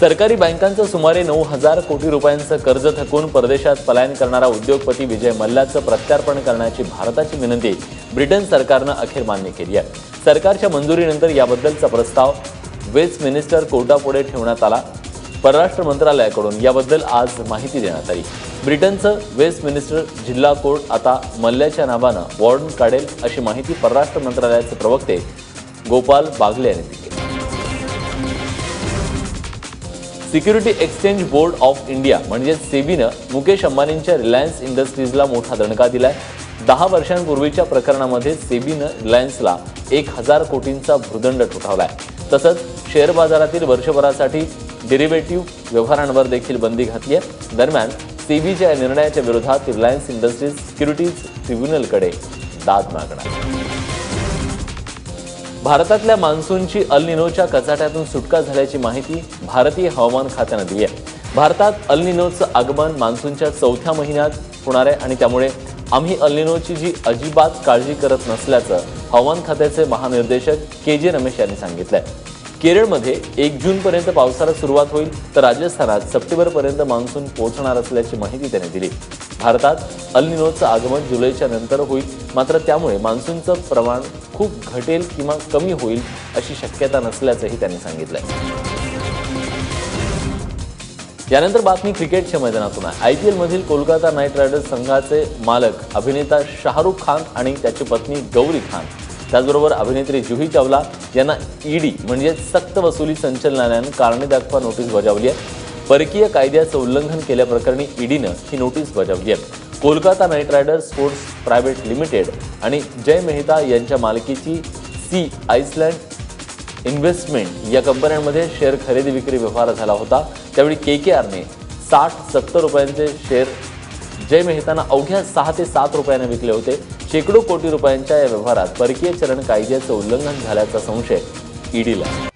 सरकारी बँकांचं सुमारे नऊ हजार कोटी रुपयांचं कर्ज थकवून परदेशात पलायन करणारा उद्योगपती विजय मल्ल्याचं प्रत्यार्पण करण्याची भारताची विनंती ब्रिटन सरकारनं अखेर मान्य केली आहे. सरकारच्या मंजुरीनंतर याबद्दलचा प्रस्ताव वेस्टमिनिस्टर कोर्टापुढे ठेवण्यात आला. परराष्ट्र मंत्रालयाकडून याबद्दल आज माहिती देण्यात आली. ब्रिटनचं वेस्टमिनिस्टर जिल्हा कोर्ट आता मल्ल्याच्या नावानं वॉर्डन काढेल अशी माहिती परराष्ट्र मंत्रालयाचे प्रवक्ते गोपाल बागले यांनी दिली. Security exchange board of India म्हणजे सेबीनं मुकेश अंबानींच्या रिलायन्स इंडस्ट्रीजला मोठा दणका दिलाय. दहा वर्षांपूर्वीच्या प्रकरणामध्ये सेबीनं रिलायन्सला एक हजार कोटींचा भूदंड ठोठावलाय. तसंच शेअर बाजारातील वर्षभरासाठी डेरिव्हेटिव्ह व्यवहारांवर देखील बंदी घातली आहे. दरम्यान सेबीच्या या निर्णयाच्या विरोधात रिलायन्स इंडस्ट्रीज सिक्युरिटीज ट्रिब्युनलकडे दाद मागणार. भारतातल्या मान्सूनची अलनिनोच्या कचाट्यातून सुटका झाल्याची माहिती भारतीय हवामान खात्यानं दिली आहे. भारतात अलनिनोचं आगमन मान्सूनच्या चौथ्या महिन्यात होणार आहे आणि त्यामुळे आम्ही अलनिनोची जी अजिबात काळजी करत नसल्याचं हवामान खात्याचे महानिर्देशक के जे रमेश यांनी सांगितलंय. केरळमध्ये एक जूनपर्यंत पावसाला सुरुवात होईल तर राजस्थानात सप्टेंबरपर्यंत मान्सून पोहोचणार असल्याची माहिती त्यांनी दिली. भारतात अलनिनोचं आगमन जुलैच्या नंतर होईल. मात्र त्यामुळे मान्सूनचं प्रमाण खूप घटेल किंवा कमी होईल अशी शक्यता नसल्याचंही त्यांनी सांगितलंय. यानंतर बातमी क्रिकेटच्या मैदानातून आहे. आय पी एलमधील कोलकाता नाईट रायडर्स संघाचे मालक अभिनेता शाहरुख खान आणि त्याची पत्नी गौरी खान. त्याचबरोबर अभिनेत्री जुही चावला यांना ईडी म्हणजे सक्त वसुली संचलनालयानं कारणे दाखवा नोटीस बजावली आहे. परकीय कायद्याचं उल्लंघन केल्याप्रकरणी ईडीनं ही नोटीस बजावली आहे. Kolkata knight riders sports private limited आणि जय मेहता यांच्या मालकीची सी आईसलँड इन्व्हेस्टमेंट या कंपन्यांमध्ये शेअर खरेदी विक्री व्यवहार झाला होता. त्यावेळी के के आरने साठ सत्तर रुपयांचे शेअर जय मेहताना अवघ्या सहा ते सात रुपयांना विकले होते. शेकडो कोटी रुपयांच्या या व्यवहारात परकीय चलन कायद्याचं उल्लंघन झाल्याचा संशय ईडीला.